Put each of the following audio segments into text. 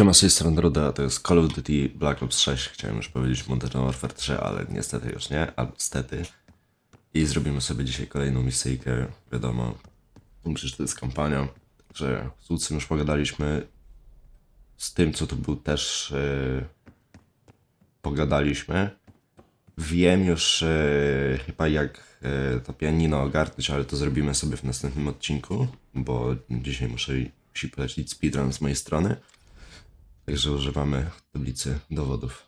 Siema, z tej strony to jest Call of Duty Black Ops 6. Chciałem już powiedzieć Modern Warfare 3, ale niestety już nie, albo stety. I zrobimy sobie dzisiaj kolejną misyjkę, wiadomo. Przecież to jest kampania, także z Lucym już pogadaliśmy. Z tym, co tu był też yy, pogadaliśmy. Wiem już yy, chyba jak yy, to pianino ogarnąć, ale to zrobimy sobie w następnym odcinku, bo dzisiaj muszę, musi polecić speedrun z mojej strony. Także używamy tablicy dowodów.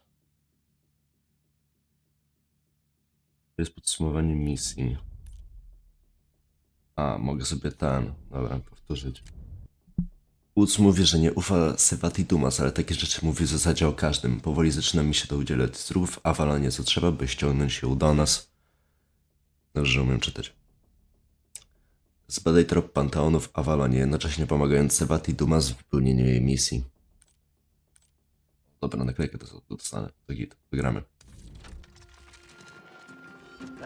To jest podsumowanie misji. A, mogę sobie ten, dobra, powtórzyć. Woods mówi, że nie ufa Sewati Dumas, ale takie rzeczy mówi w zasadzie o każdym. Powoli zaczyna mi się to udzielać zdrów w Avalonie, co trzeba, by ściągnąć ją do nas. Dobrze, że umiem czytać. Zbadaj trop Panteonu w Avalonie, jednocześnie pomagając Sewati Dumas w wypełnieniu jej misji. Dobra, naklejkę to dostanę. Wygramy.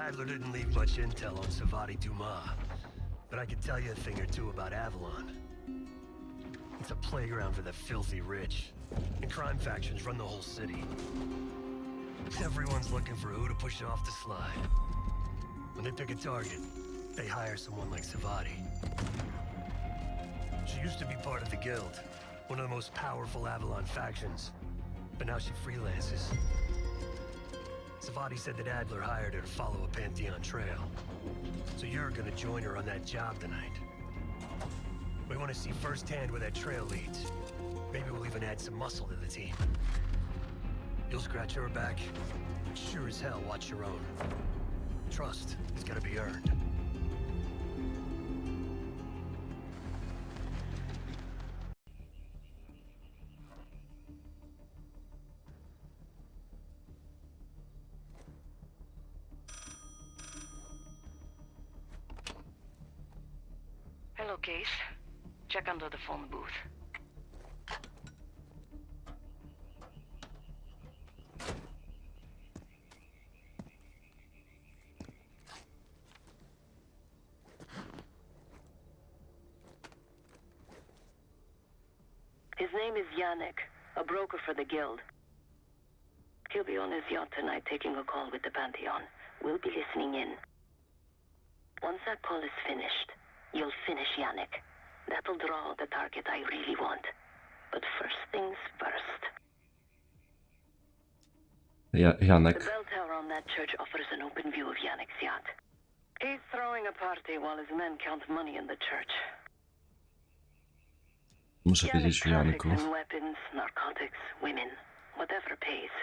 Adler didn't leave much intel on Savati Dumas, but I could tell you a thing or two about Avalon. It's a playground for the filthy rich, and crime factions run the whole city. Everyone's looking for who to push off the slide. When they pick a target, they hire someone like Savati. She used to be part of the Guild, one of the most powerful Avalon factions, but now she freelances. Savati said that Adler hired her to follow a Pantheon trail. So you're gonna join her on that job tonight. We want to see firsthand where that trail leads. Maybe we'll even add some muscle to the team. You'll scratch her back, sure as hell watch your own. Trust has gotta be earned. Guild. He'll be on his yacht tonight taking a call with the Pantheon. We'll be listening in. Once that call is finished, you'll finish Yannick. That'll draw the target I really want. But first things first. Ja, The bell tower on that church offers an open view of Yannick's yacht. He's throwing a party while his men count money in the church. Muszę wiedzieć Janku. weapons, narcotics, women, whatever pays.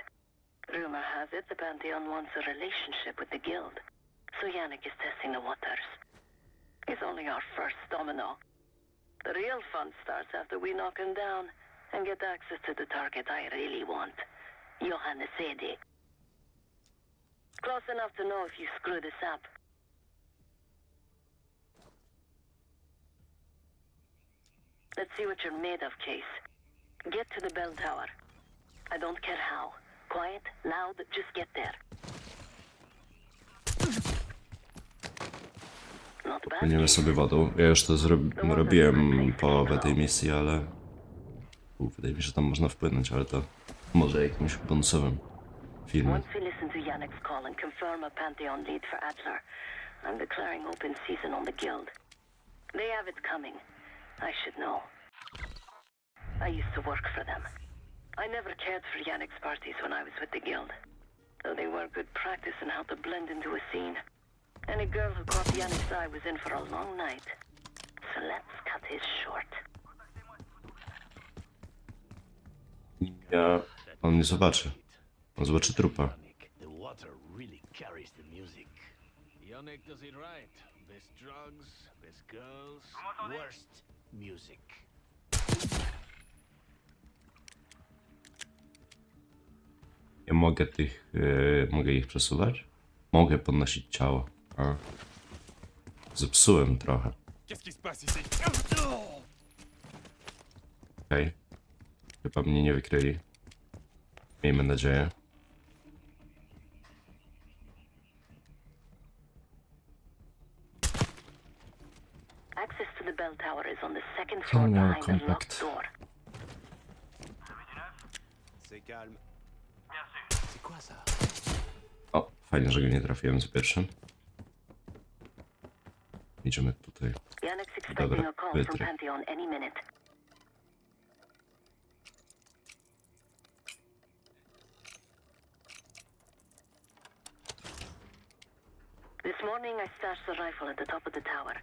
Rumor has it the Pantheon wants a relationship with the guild, so Yannick is testing the waters. He's only our first domino. The real fun starts after we knock him down and get access to the target I really want, Johannes Edi. Close enough to know if you screw this up. Let's see what you're made of, Case. Get to the bell tower. I don't care how. Quiet, loud, just get there. Not bad. Płyniemy sobie wodą. Ja już to robiłem połowę tej misji, ale... U, Wydaje mi się, że tam można wpłynąć, ale to może jakimś bonusowym Adler, I'm declaring open season on the Guild. They have it coming. I should know. I used to work for them. I never cared for Yannick's parties when I was with the Guild. Though they were good practice in how to blend into a scene. Any girl who caught Yannick's eye was in for a long night. So let's cut his short. Ja... On nie zobaczy. On zobaczy trupa. The water really carries the music. Yannick does it right. Best drugs, best girls, Worst music. Ja mogę tych... Yy, mogę ich przesuwać? Mogę podnosić ciało. A. Zepsułem trochę. Okej. Chyba mnie nie wykryli. Miejmy nadzieję. Access to the bell tower is on the second floor miał behind the locked kontakt. door. C'est calme. Quoi ça O, fajnie, że go nie trafiłem z pierwszym. Idziemy tutaj. Dobra, wytry. Minute. This morning I stashed the rifle at the top of the tower.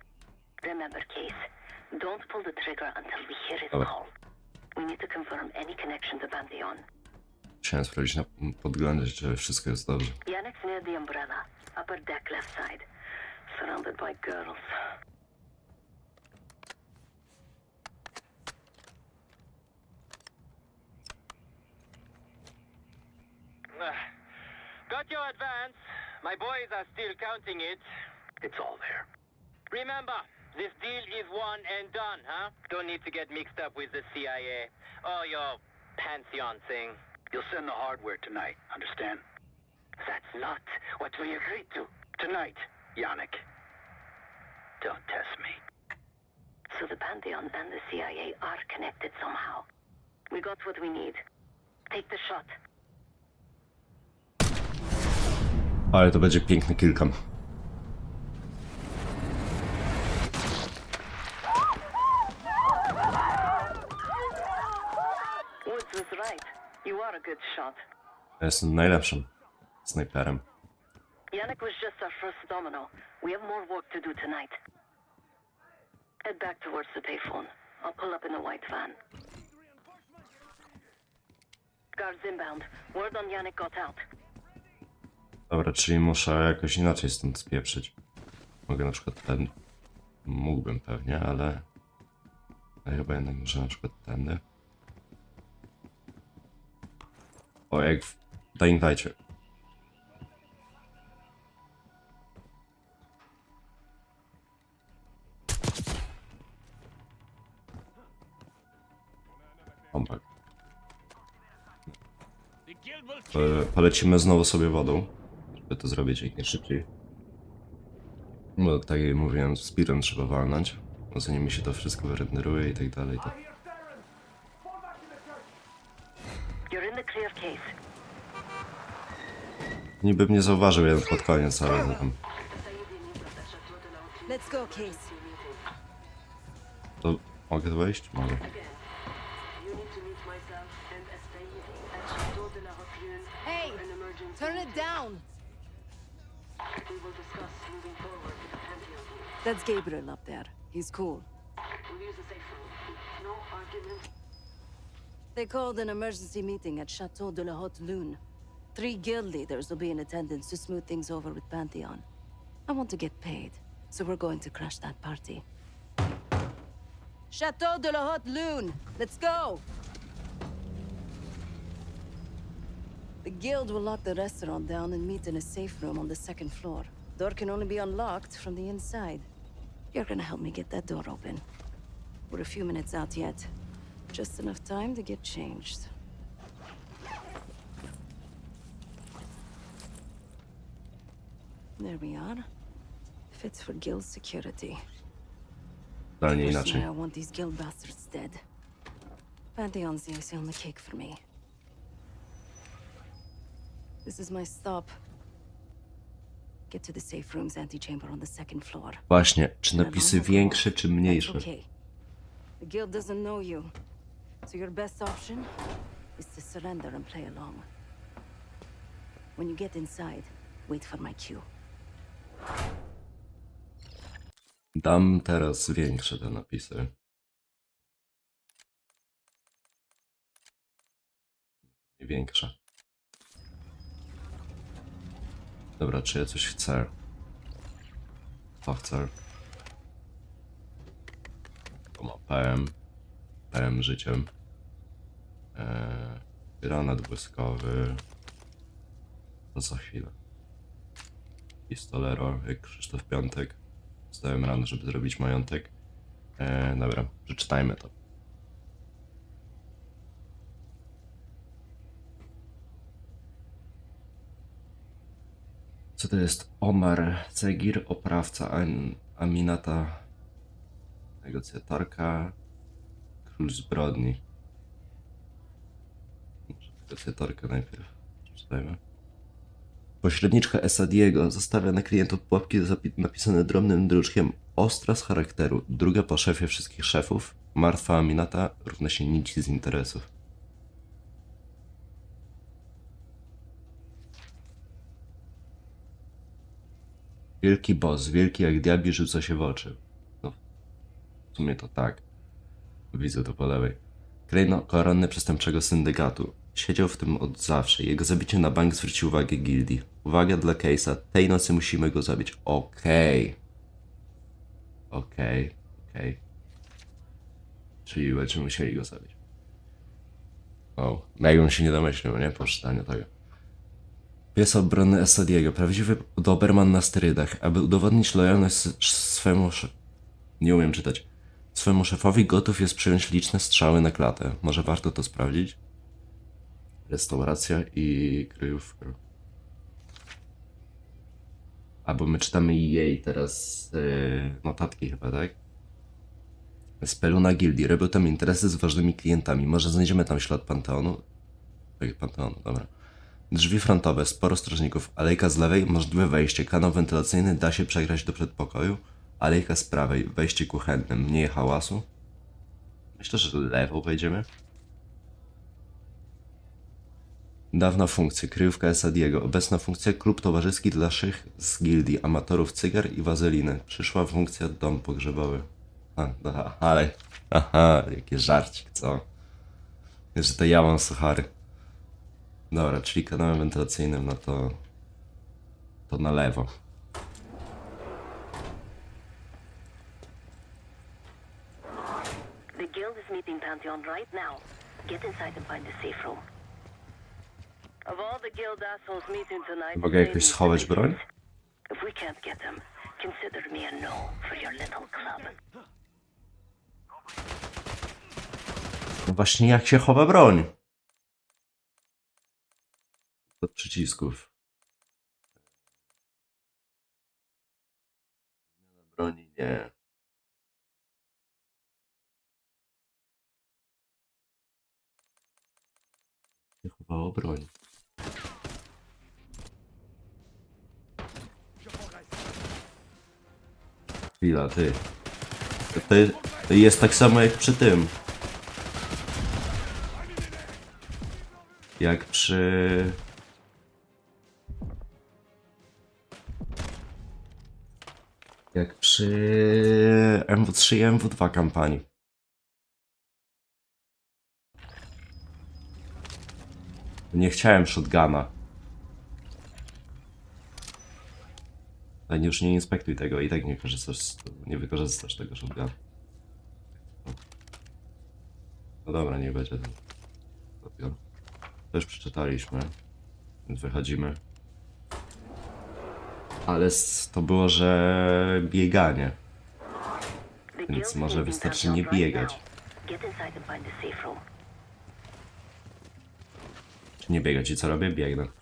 Remember, Case, don't pull the trigger until we hear his Dobra. call. We need to confirm any connection to Pantheon. Chciałem sprawdzić na podglądzie, czy wszystko jest dobrze. Yannick's near the umbrella, upper deck left side, surrounded by girls. Ah. Got your advance. My boys are still counting it. It's all there. Remember, this deal is one and done, huh? Don't need to get mixed up with the CIA or oh, your Pantheon thing. You'll send the hardware tonight, understand? That's not what we agreed to. Tonight, Yannick. Don't test me. So the Pantheon and the CIA are connected somehow. We got what we need. Take the shot. Ale to będzie piękny kilkam. Are a good shot. Ja jestem najlepszym snajperem. Yannick was just our first domino. We have more work to do tonight. Head back towards the payphone. I'll pull up in a white van. Guards inbound. Word on Yannick got out. Dobra, czyli muszę jakoś inaczej stąd spieprzyć. Mogę na przykład ten... Mógłbym pewnie, ale... ale chyba jednak muszę na przykład tędy. O, jak w Dying Light'cie. Kompak. Polecimy znowu sobie wodą, żeby to zrobić jak najszybciej. Bo tak jak mówiłem, speedrun trzeba walnąć, zanim mi się to wszystko wyrenderuje i tak dalej. Niby mnie zauważył jeden pod koniec, ale no tam, Let's go, Case. to mogę tu wejść? Mogę. Hey, turn it down. That's Gabriel up there. He's cool. They called an emergency meeting at Chateau de la Haute Lune. Three guild leaders will be in attendance to smooth things over with Pantheon. I want to get paid, so we're going to crash that party. Chateau de la Haute Lune! Let's go! The guild will lock the restaurant down and meet in a safe room on the second floor. Door can only be unlocked from the inside. You're gonna help me get that door open. We're a few minutes out yet. Just enough time to get changed. There we are. Fits for guild security. Totalnie inaczej. I want these guild bastards dead. Pantheon's the on the cake for me. This is my stop. Get to the safe room's antechamber on the second floor. Właśnie, czy napisy większe czy mniejsze? The guild doesn't know you, so your best option is to surrender and play along. When you get inside, wait for my cue. Dam teraz większe te napisy. Większe. Dobra, czy ja coś chcę? Co chcę? To ma PM. PM życiem. Eee, granat błyskowy. To za chwilę. Pistolero, jak Krzysztof Piątek. Wstałem rano, żeby zrobić majątek. Eee, dobra, przeczytajmy to. Co to jest? Omar Cegir, oprawca An Aminata, negocjatorka, król zbrodni. Może Negocjatorkę najpierw. Przeczytajmy. Pośredniczka Esadiego zostawia na klientów pułapki napisane drobnym druczkiem ostra z charakteru. Druga po szefie wszystkich szefów. Martwa Aminata równa się nic z interesów. Wielki boss, wielki jak diabli rzuca się w oczy. No, w sumie to tak. Widzę to po lewej. Krejno koronny przestępczego syndykatu. Siedział w tym od zawsze. Jego zabicie na bank zwrócił uwagę gildii. Uwaga dla Case'a. Tej nocy musimy go zabić. Okej. Okej. Okej. Czyli będziemy musieli go zabić. O, jakbym się nie domyślił, nie? Po czytaniu tego. Pies obronny Estadiego. Prawdziwy Doberman na sterydach. Aby udowodnić lojalność swemu... Nie umiem czytać. Swemu szefowi gotów jest przyjąć liczne strzały na klatę. Może warto to sprawdzić? Restauracja i kryjówka. Albo my czytamy jej teraz yy, notatki chyba, tak? Speluna Gildii. Robią tam interesy z ważnymi klientami. Może znajdziemy tam ślad Panteonu? Tak, Panteonu, dobra. Drzwi frontowe, sporo strażników. Alejka z lewej, możliwe wejście. Kanał wentylacyjny da się przegrać do przedpokoju. Alejka z prawej, wejście kuchenne, mniej hałasu. Myślę, że lewą wejdziemy. Dawna funkcja, kryjówka Esadiego. Obecna funkcja, klub towarzyski dla szych z gildii amatorów cygar i wazeliny. Przyszła funkcja, dom pogrzebowy. A, aha, ale, aha, jakie żarcik, co? Że to ja mam suchary. Dobra, czyli kanałem wentylacyjnym, no to... To na lewo. The guild is meeting Pantheon right now. Get inside and find the safe room. Of all the guild assholes meeting tonight, Mogę jakoś schować broń? no. No właśnie jak się chowa broń? Od przycisków. Broni nie. Nie chowało broń. Chwila, ty. To, jest tak samo jak przy tym. Jak przy... Jak przy MW3 i MW2 kampanii. Nie chciałem shotguna. Ale już nie inspektuj tego i tak nie korzystasz, nie wykorzystasz tego shotguna. No dobra, nie będzie ten. To już przeczytaliśmy, więc wychodzimy. Ale to było, że bieganie. Więc może wystarczy nie biegać. Czy nie biegać i co robię? Biegnę.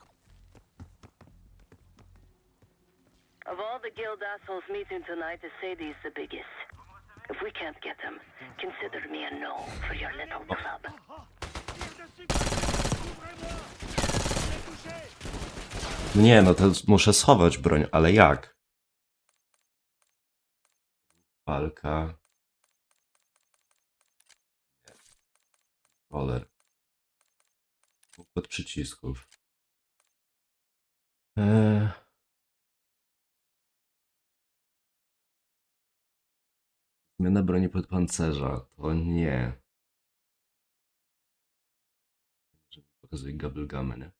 Guild assholes meeting tonight, the Sadie is the biggest. If we can't get them, consider me a no for your little club. Nie, no to muszę schować broń, ale jak? Walka. Roller. Układ przycisków. Eee. Zmiana broni pod pancerza. To nie. Pokazuje gabelgamy, nie?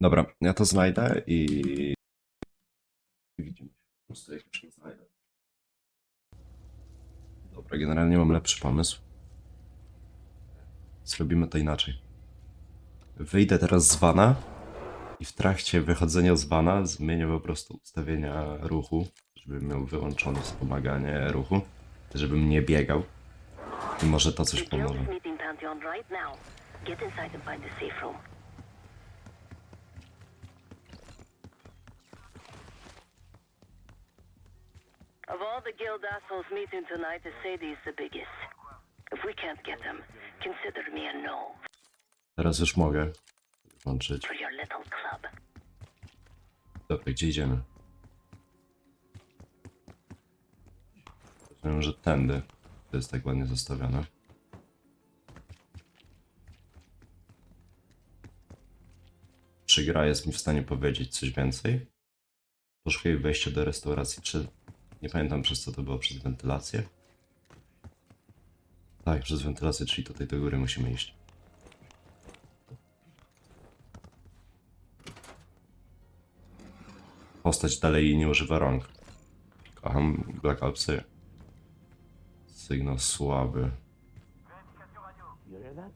Dobra, ja to znajdę i widzimy się po prostu jak już to znajdę. Dobra, generalnie mam lepszy pomysł. Zrobimy to inaczej. Wyjdę teraz z wana i w trakcie wychodzenia z wana zmienię po prostu ustawienia ruchu, żeby miał wyłączone wspomaganie ruchu, żebym nie biegał. I może to coś The pomoże. the. Of all the guild assholes meeting tonight, Sadie's the biggest. If we can't get them, consider me a no Teraz już mogę włączyć. for your little club. Dobra, gdzie idziemy? Rozumiem, że tędy. To jest tak ładnie zostawione. Czy gra jest mi w stanie powiedzieć coś więcej? Poszukuję wejścia do restauracji. Czy... Nie pamiętam przez co to było, przez wentylację? Tak, przez wentylację, czyli tutaj do góry musimy iść. Postać dalej nie używa rąk. Kocham Black Opsy. Sygnał słaby. You hear that?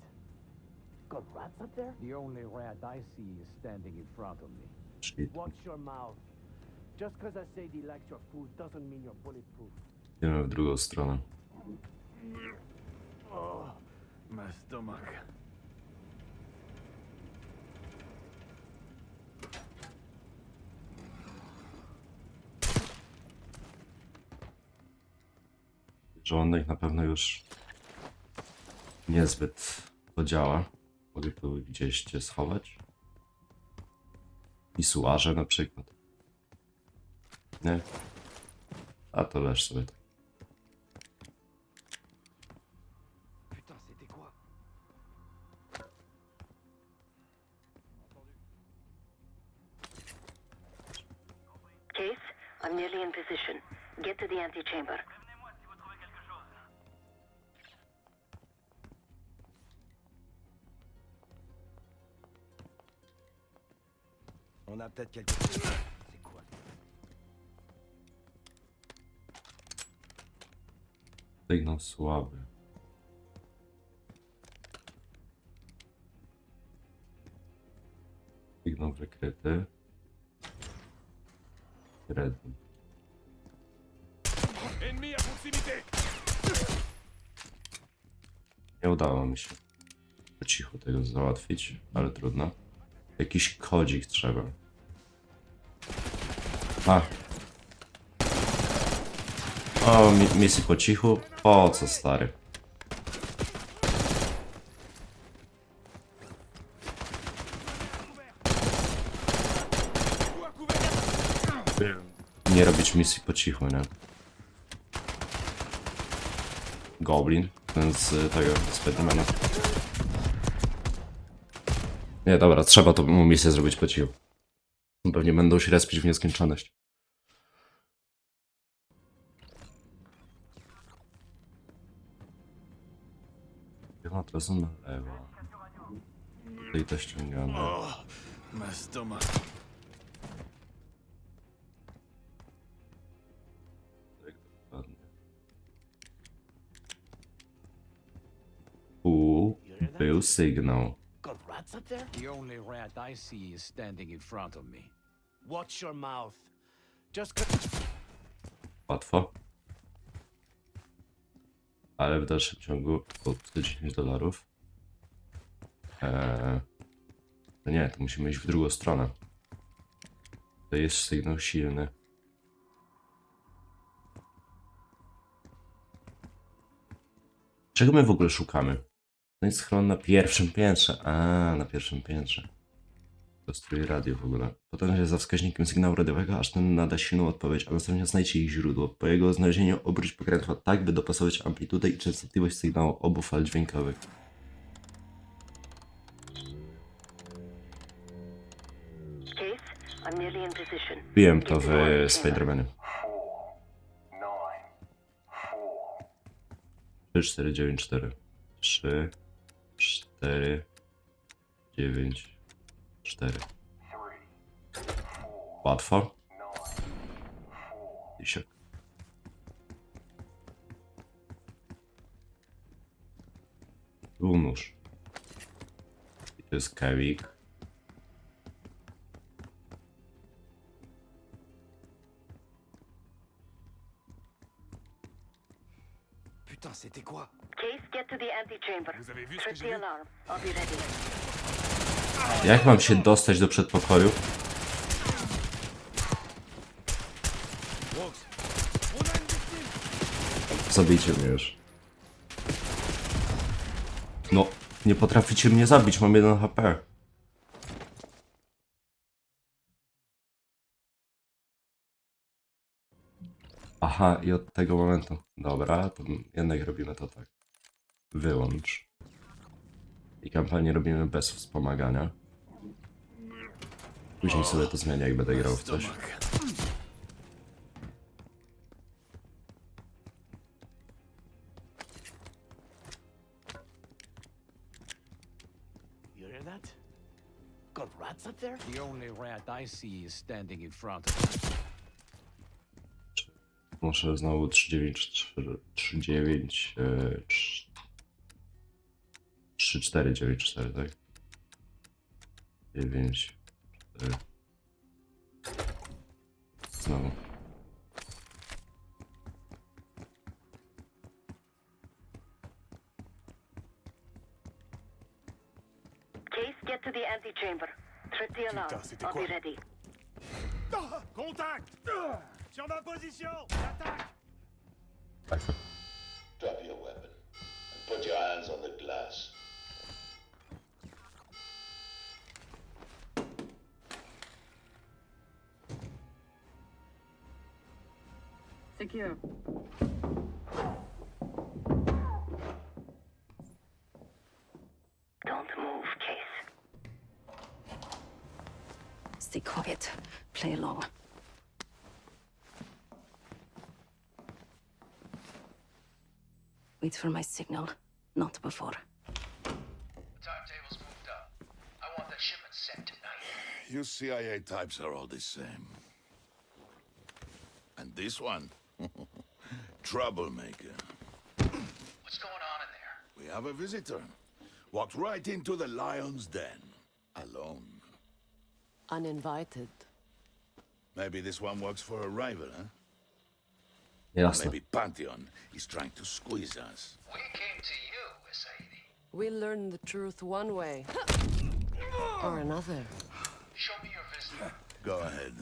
Got rats up there? The only rat I see is standing in front of me. Czyli Watch your mouth. Just because I say he likes your food doesn't mean you're bulletproof. idziemy w drugą stronę. Oh, my stomach. Żołądek na pewno już niezbyt podziała. Mogę tu gdzieś cię schować. Pisuarze na przykład. Nie? A to leż sobie tak. Peut-être quelque chose. C'est quoi Sygnał słaby. Sygnał wykryty. Średni. Nie udało mi się po cichu tego załatwić, ale trudno. Jakiś kodzik trzeba. A. O, mi misji po cichu? Po co, stary? Nie robić misji po cichu, nie? Goblin, ten z tego Spidermana. Nie, dobra, trzeba tą misję zrobić po cichu. Pewnie będą się respić w nieskończoność. Chyba teraz na lewo. Tutaj to ściągamy. My stomach. Tak dokładnie. Tu był sygnał. Got rats up there? The only rat I see is standing in front of me. Watch your mouth. Just. Łatwo. Ale w dalszym ciągu po 110 dolarów. Eee, no nie, to musimy iść w drugą stronę. To jest sygnał silny. Czego my w ogóle szukamy? To jest schron na pierwszym piętrze. A, na pierwszym piętrze. To strój radio w ogóle. Potem się za wskaźnikiem sygnału radiowego, aż ten nada silną odpowiedź, a następnie znajdźcie ich źródło. Po jego znalezieniu obróć pokrętło tak, by dopasować amplitudę i częstotliwość sygnału obu fal dźwiękowych. Wiem to w. Spider-Manie. 3, 4, 9, 4. 3, 4, 9, 4. Łatwo. Tu nóż. I to jest kewik. Putain, c'était quoi Case, get to the antechamber. Trip the alarm. I'll be ready. Jak mam się dostać do przedpokoju? Zabijcie mnie już. No, nie potraficie mnie zabić, mam 1 HP. Aha, i od tego momentu. Dobra, to jednak robimy to tak. Wyłącz. I kampanię robimy bez wspomagania. Później sobie to zmienię, jak będę grał w coś. You hear that? Got rats up there? The only rat I see is standing in front of me. Muszę znowu 394, 39, 3, 4, 9, 4, tak? 9, 4. Znowu. Get to the antechamber. Trip the alarm. c'était I'll quoi be ready. Contact Sur ma position Attaque Drop your weapon and put your hands on the Secure. Don't move, Case. Stay quiet. Play along. Wait for my signal. Not before. Timetable's moved up. I want that shipment sent tonight. You CIA types are all the same. And this one? Troublemaker. What's going on in there? We have a visitor. Walked right into the lion's den. Alone. Uninvited. Maybe this one works for a rival, huh? Jasne. Maybe Pantheon is trying to squeeze us. We came to you, Sadie. We learn the truth one way or another. Show me your visitor. Go ahead.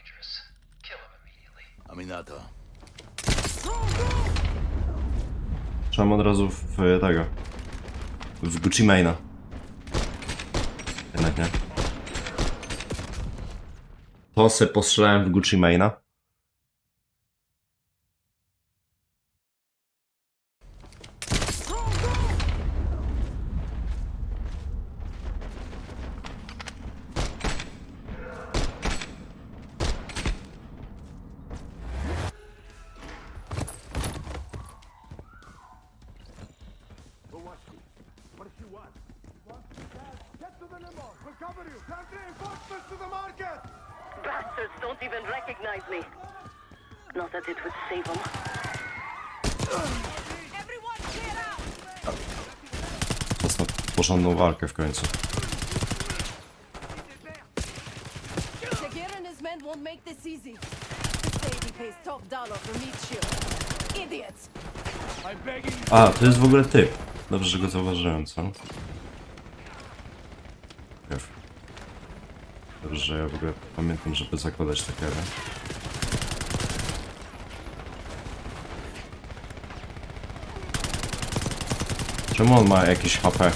Dangerous. Kill him immediately. Aminata. Trzeba od razu w w tego. W Gucci Maina. Jednak nie. To se postrzelałem w Gucci Maina. Porządną walkę w końcu. Shakir and his men won't make this easy. The Sadie pays top dollar for meat shield. Idiots! A, to jest w ogóle typ. Dobrze, że go zauważyłem, co? Krew. Dobrze, że ja w ogóle pamiętam, żeby zakładać te kery. Czemu on ma jakieś HP?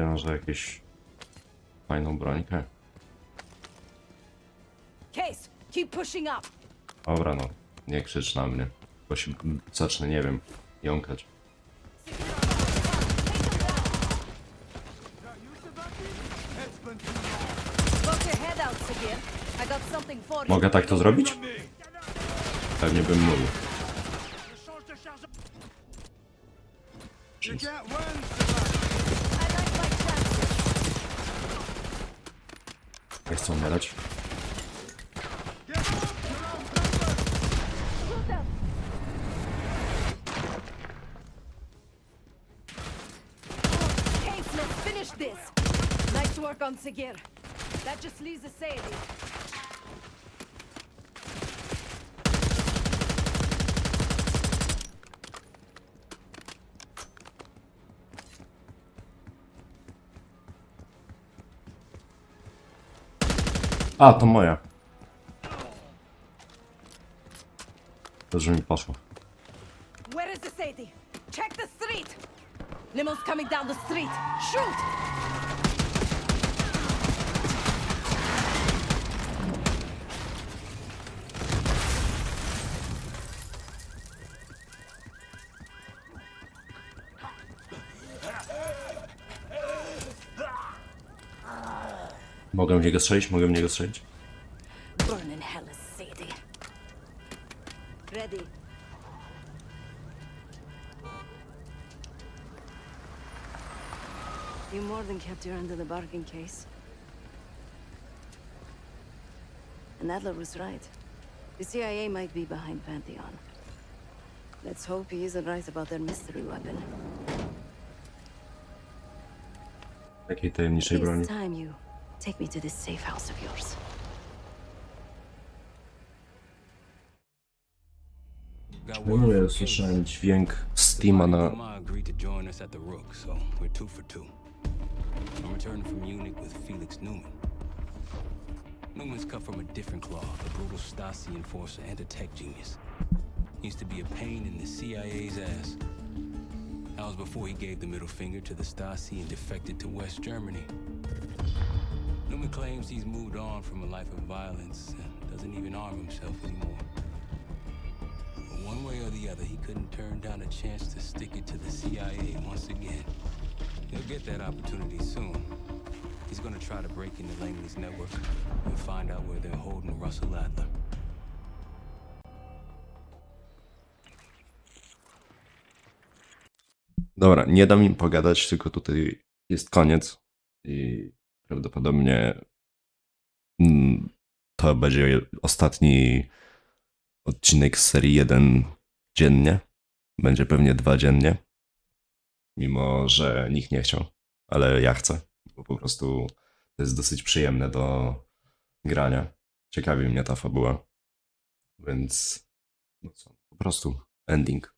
Wiem, że jakieś fajną brońkę. Case, keep pushing up! Dobra, no, nie krzycz na mnie, bo się zacznę, nie wiem, jąkać. Mogę tak to zrobić? Pewnie bym mógł. Sadie. A, to moja. Dobrze mi poszło. Where is the Sadie? Check the street! Limo's coming down the street. Shoot! Mogę w niego strzelić? Mogę w niego strzelić? Burn in hell is Sadie. Ready. You more than kept your end of the bargain case. And Adler was right. The CIA might be behind Pantheon. Let's hope he isn't right about their mystery weapon. Jakiej tajemniczej broni? It's time you take me to this safe house of yours. Czemu ja słyszałem dźwięk Steama na... Ma agreed to join us at the Rook, so we're two for two. I'm returning from Munich with Felix Newman. Newman's cut from a different cloth, a brutal Stasi enforcer and a tech genius. He used to be a pain in the CIA's ass. That was before he gave the middle finger to the Stasi and defected to West Germany. Newman claims he's moved on from a life of violence and doesn't even arm himself anymore. But one way or the other, he couldn't turn down a chance to stick it to the CIA once again. He'll get that opportunity soon. He's gonna try to break into Langley's network and find out where they're holding Russell Adler. Dobra, nie dam im pogadać, tylko tutaj jest koniec i prawdopodobnie mm, to będzie ostatni odcinek z serii 1 dziennie. Będzie pewnie dwa dziennie. Mimo, że nikt nie chciał, ale ja chcę, bo po prostu to jest dosyć przyjemne do grania. Ciekawi mnie ta fabuła. Więc no co, po prostu ending.